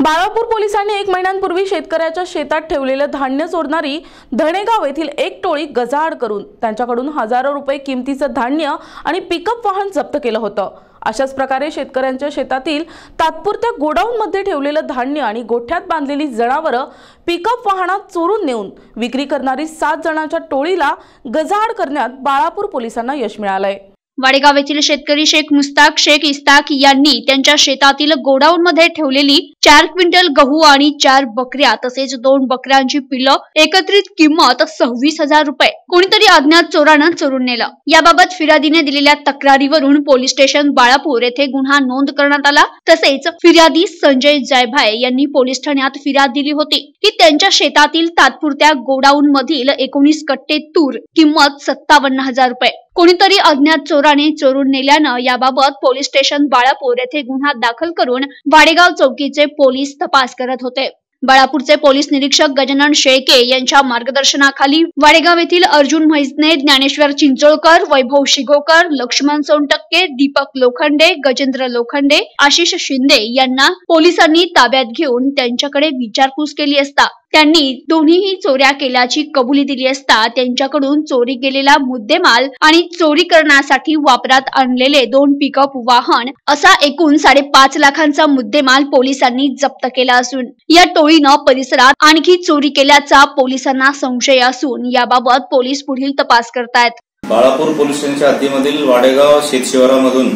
बाळापूर पोलिसांनी एक महिन्यांपूर्वी शेतकऱ्याच्या शेतात ठेवलेलं धान्य चोरणारी धणेगाव येथील एक टोळी गजाआड करून त्यांच्याकडून हजारो रुपये किमतीचं धान्य आणि पिकअप वाहन जप्त केलं होतं. अशाच प्रकारे शेतकऱ्यांच्या शेतातील तात्पुरत्या गोडाऊनमध्ये ठेवलेलं धान्य आणि गोठ्यात बांधलेली जनावरं पिकअप वाहनात चोरून नेऊन विक्री करणारी सात जणांच्या टोळीला गजाआड करण्यात बाळापूर पोलिसांना यश मिळालंय. वाडेगाव येथील शेतकरी शेख मुस्ताक शेख इस्ताक यांनी त्यांच्या शेतातील गोडाऊनमध्ये ठेवलेली चार क्विंटल गहू आणि चार बकऱ्या तसेच दोन बकऱ्यांची पिल्लं एकत्रित किंमत सव्वीस हजार रुपये. कोणीतरी अज्ञात चोरानं चोरून नेलं. याबाबत फिर्यादीने दिलेल्या तक्रारीवरून पोलीस स्टेशन बाळापूर येथे गुन्हा नोंद करण्यात आला. तसेच फिर्यादी संजय जयभाय यांनी पोलीस ठाण्यात फिर्याद दिली होती. की त्यांच्या शेतातील तात्पुरत्या गोडाऊन मधील एकोणीस कट्टे तूर किंमत सत्तावन्न हजार रुपये. कोणीतरी अज्ञात चोराने चोरून नेल्यानं याबाबत पोलीस स्टेशन बाळापूर येथे गुन्हा दाखल करून वाडेगाव चौकीचे पोलीस तपास करत होते. बाळापूरचे पोलीस निरीक्षक गजानन शेळके यांच्या मार्गदर्शनाखाली वाडेगाव येथील अर्जुन म्हैसने ज्ञानेश्वर चिंचोळकर वैभव शिगोकर लक्ष्मण सोनटक्के दीपक लोखंडे गजेंद्र लोखंडे आशिष शिंदे यांना पोलिसांनी ताब्यात घेऊन त्यांच्याकडे विचारपूस केली असता. त्यांनी दोन्हीही चोऱ्या केल्याची कबुली दिली असता त्यांच्याकडून चोरी गेलेला मुद्देमाल आणि चोरी करण्यासाठी वापरात आणलेले दोन पिकअप वाहन असा एकूण साडेपाच लाखांचा मुद्देमाल पोलिसांनी जप्त केला असून या टोळीनं परिसरात आणखी चोरी केल्याचा पोलिसांना संशय असून याबाबत पोलीस पुढील तपास करतायत. बाळापूर पोलीस स्टेशनच्या हद्दीमधील वाडेगाव शेतशिवारामधून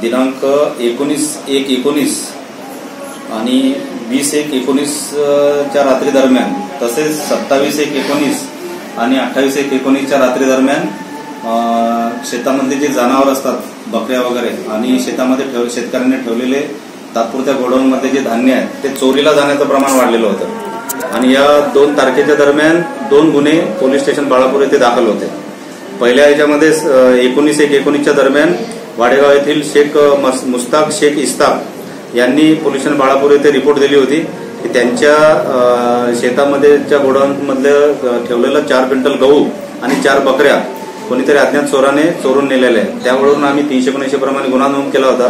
दिनांक एकोणीस एक एकोणीस आणि वीस एक एकोणीसच्या रात्री दरम्यान तसेच सत्तावीस एक एकोणीस आणि अठ्ठावीस एक एकोणीसच्या रात्री दरम्यान शेतामध्ये जे जनावर असतात बकऱ्या वगैरे आणि शेतामध्ये ठेव शेतकऱ्यांनी ठेवलेले तात्पुरत्या गोडाऊनमध्ये जे धान्य आहे ते चोरीला जाण्याचं प्रमाण वाढलेलं होतं. आणि या दोन तारखेच्या दरम्यान दोन गुन्हे पोलीस स्टेशन बाळापूर येथे दाखल होते. पहिल्या याच्यामध्ये एकोणीस एक एकोणीसच्या दरम्यान वाडेगाव येथील शेख मस- मुस्ताक शेख इस्ताक यांनी पोल्युशन बाळापूर येथे रिपोर्ट दिली होती की त्यांच्या शेतामध्ये त्या गोडाऊनमधलं ठेवलेलं चार क्विंटल गहू आणि चार बकऱ्या कोणीतरी अज्ञात चोराने चोरून नेलेल्या आहेत. त्यावरून आम्ही तीनशे एकोणऐंशी प्रमाणे गुन्हा नोंद केला होता.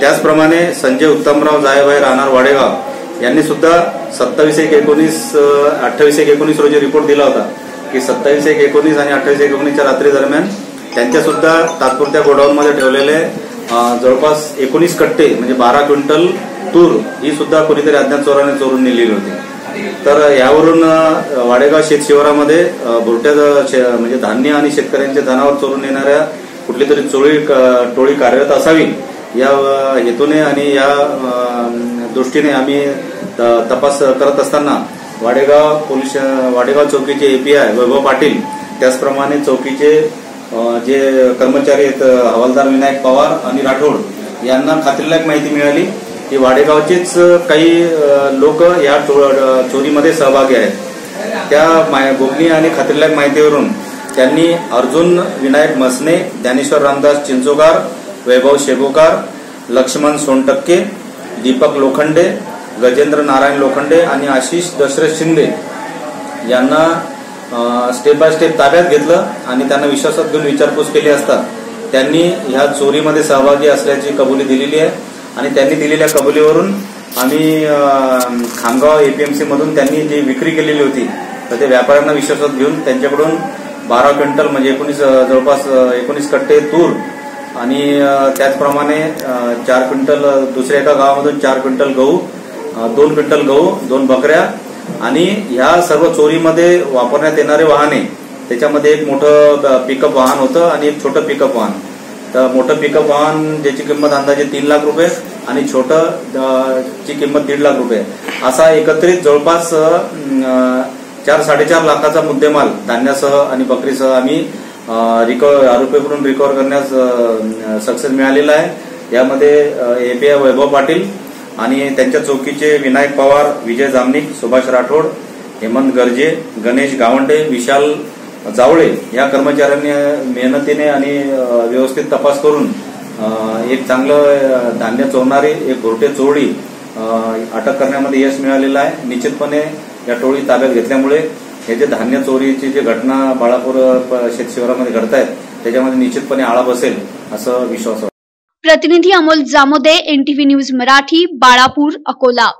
त्याचप्रमाणे संजय उत्तमराव जायभाई राहणार वाडेगाव यांनी सुद्धा सत्तावीस एक एकोणीस अठ्ठावीस एक एकोणीस रोजी रिपोर्ट दिला होता की सत्तावीस एक एकोणीस आणि अठ्ठावीस एक एकोणीसच्या रात्री दरम्यान त्यांच्या सुद्धा तात्पुरत्या गोडाऊनमध्ये ठेवलेले जवळपास एकोणीस कट्टे म्हणजे बारा क्विंटल तूर ही सुद्धा कोणीतरी अज्ञात चोराने चोरून नेलेली होती. तर यावरून वाडेगाव शेत शिवारामध्ये भुरट्या शे- म्हणजे धान्य आणि शेतकऱ्यांचे जनावर चोरून नेणाऱ्या कुठली तरी चोळी क- टोळी कार्यरत असावी या हेतूने आणि या दृष्टीने आम्ही त- तपास करत असताना वाडेगाव पोलीस वाडेगाव चौकीचे एपीआय वैभव पाटील त्याचप्रमाणे चौकीचे जे कर्मचारी आहेत हवालदार विनायक पवार आणि राठोड यांना खात्रीलायक माहिती मिळाली की वाडेगावचेच काही लोक या चो- चोरीमध्ये सहभागी आहेत. त्या गोपनीय आणि खात्रीलायक माहितीवरून त्यांनी अर्जुन विनायक मसने ज्ञानेश्वर रामदास चिंचोकार वैभव शेगोकार लक्ष्मण सोनटक्के दीपक लोखंडे गजेंद्र नारायण लोखंडे आणि आशिष दशरथ शिंदे यांना स्टेप बाय स्टेप ताब्यात घेतलं आणि त्यांना विश्वासात घेऊन विचारपूस केली असता त्यांनी ह्या चोरीमध्ये सहभागी असल्याची कबुली दिलेली आहे. आणि त्यांनी दिलेल्या कबुलीवरून आम्ही खामगाव एपीएमसी मधून त्यांनी जी विक्री केलेली होती तर ते व्यापाऱ्यांना विश्वासात घेऊन त्यांच्याकडून बारा क्विंटल म्हणजे एकोणीस जवळपास एकोणीस कट्टे तूर आणि त्याचप्रमाणे चार क्विंटल दुसऱ्या एका गावामधून चार क्विंटल गहू दोन क्विंटल गहू दोन बकऱ्या आणि ह्या सर्व चोरीमध्ये वापरण्यात येणारे वाहने त्याच्यामध्ये एक मोठं पिकअप वाहन होतं आणि एक छोटं पिकअप वाहन. तर मोठं पिकअप वाहन ज्याची किंमत अंदाजे तीन लाख रुपये आणि छोटं ची किंमत दीड लाख रुपये. असा एकत्रित जवळपास चार साडेचार लाखाचा मुद्देमाल धान्यासह आणि बकरीसह आम्ही रिकवर आरोपीकडून रिकव्हर करण्यास सक्सेस मिळालेला आहे. यामध्ये एपीआय वैभव पाटील आणि त्यांच्या चौकीचे विनायक पवार विजय जामनिक सुभाष राठोड हेमंत गर्जे गणेश गावंडे विशाल जावळे या कर्मचाऱ्यांनी मेहनतीने आणि व्यवस्थित तपास करून एक चांगलं धान्य चोरणारी एक घोरटे चोरडी अटक करण्यामध्ये यश मिळालेलं आहे. निश्चितपणे या टोळी ताब्यात घेतल्यामुळे हे जे धान्य चोरीची जी घटना बाळापूर प- शेत शिवारामध्ये घडत आहेत त्याच्यामध्ये निश्चितपणे आळा बसेल असं विश्वास प्रतिनिधी अमोल जामोदे एनटीव्ही न्यूज मराठी बाळापूर अकोला.